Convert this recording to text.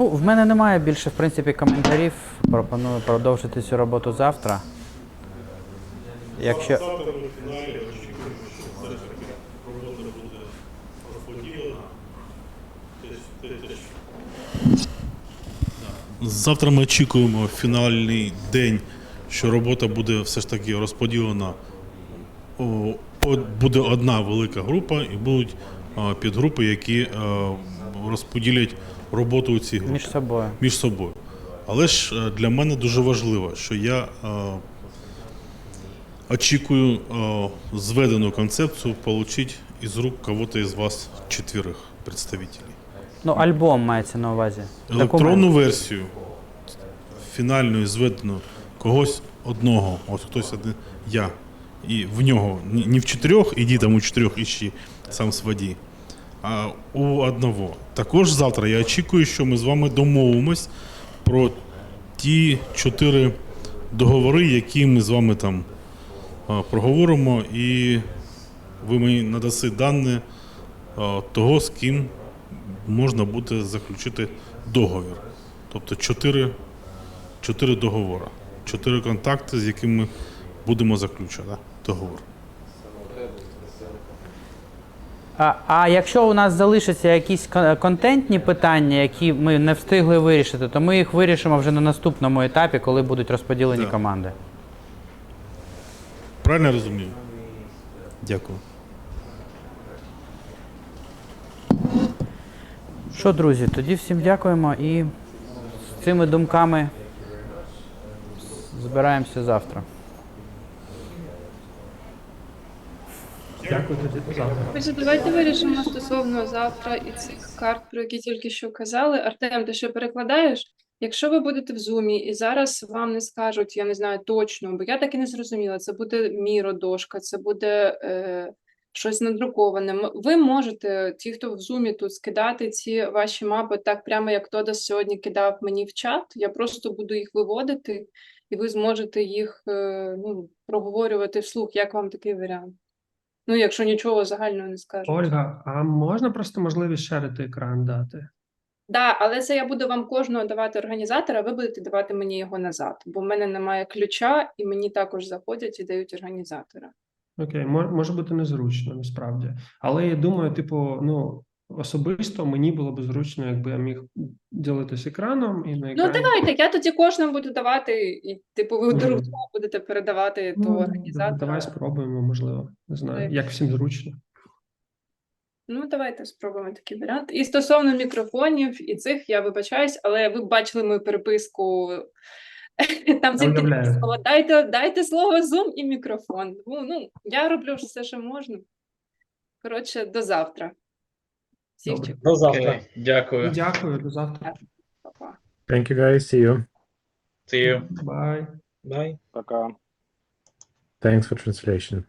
Ну, в мене немає більше, в принципі, коментарів. Пропоную продовжити цю роботу завтра. Якщо. Завтра ми фіналі очікуємо, що робота буде розподілена. Завтра ми очікуємо фінальний день, що робота буде все ж таки розподілена. Буде одна велика група і будуть підгрупи, які розподілять роботу у цій групі Між собою. між собою. Але ж е, для мене дуже важливо, що я е, очікую е, зведену концепцію отримати із рук кого-то із вас четверих представителей. Ну, альбом мається на увазі. Електронну Документ. версію фінальну і зведену когось одного, ось хтось один, я. І в нього ні ні в чотирьох, іди там у чотирьох іщи сам своді, у одного. Також завтра я очікую, що ми з вами домовимось про ті чотири договори, які ми з вами там а, проговоримо, і ви мені надаси дані а, того, з ким можна буде заключити договір. Тобто чотири, чотири договори, чотири контакти, з якими будемо заключати договор. А, а якщо у нас залишаться якісь контентні питання, які ми не встигли вирішити, то ми їх вирішимо вже на наступному етапі, коли будуть розподілені Да. команди. Правильно я розумію? Дякую. Що, друзі, тоді всім дякуємо і з цими думками збираємося завтра. Дякую тоді завтра. Отже, давайте вирішимо стосовно завтра і цих карт, про які тільки що казали. Артем, ти що перекладаєш? Якщо ви будете в зумі і зараз вам не скажуть, я не знаю точно, бо я так і не зрозуміла, це буде міродошка, це буде е, щось надруковане. Ви можете, ті, хто в зумі тут скидати ці ваші мапи так прямо, як Тодос сьогодні кидав мені в чат. Я просто буду їх виводити, і ви зможете їх е, ну, проговорювати вслух. Як вам такий варіант? Ну, якщо нічого загального не скажуть. Ольга, а можна просто можливість шерити екран дати? Да, але це я буду вам кожного давати організатора, а ви будете давати мені його назад, бо в мене немає ключа, і мені також заходять і дають організатора. Окей, мо- може бути незручно насправді. Але я думаю, типу, ну особисто мені було б зручно, якби я міг ділитись екраном і на Ну, екрані. давайте, я тоді кожному буду давати, і типу, ви друг другу будете передавати Ну, того да- організатора. Давай спробуємо, можливо. Не знаю, як всім зручно. Ну, давайте спробуємо такий варіант. І стосовно мікрофонів і цих, я вибачаюсь, але ви бачили мою переписку. Там тільки слово. Дайте, дайте слово Zoom і мікрофон. Ну, ну, я роблю все, що можна. Коротше, до завтра. Всіх Добре. чекаю. До завтра. Окей, дякую. Дякую, до завтра. Па-па. Thank you guys. See you. See you. Bye. Bye. Пока. Thanks for translation.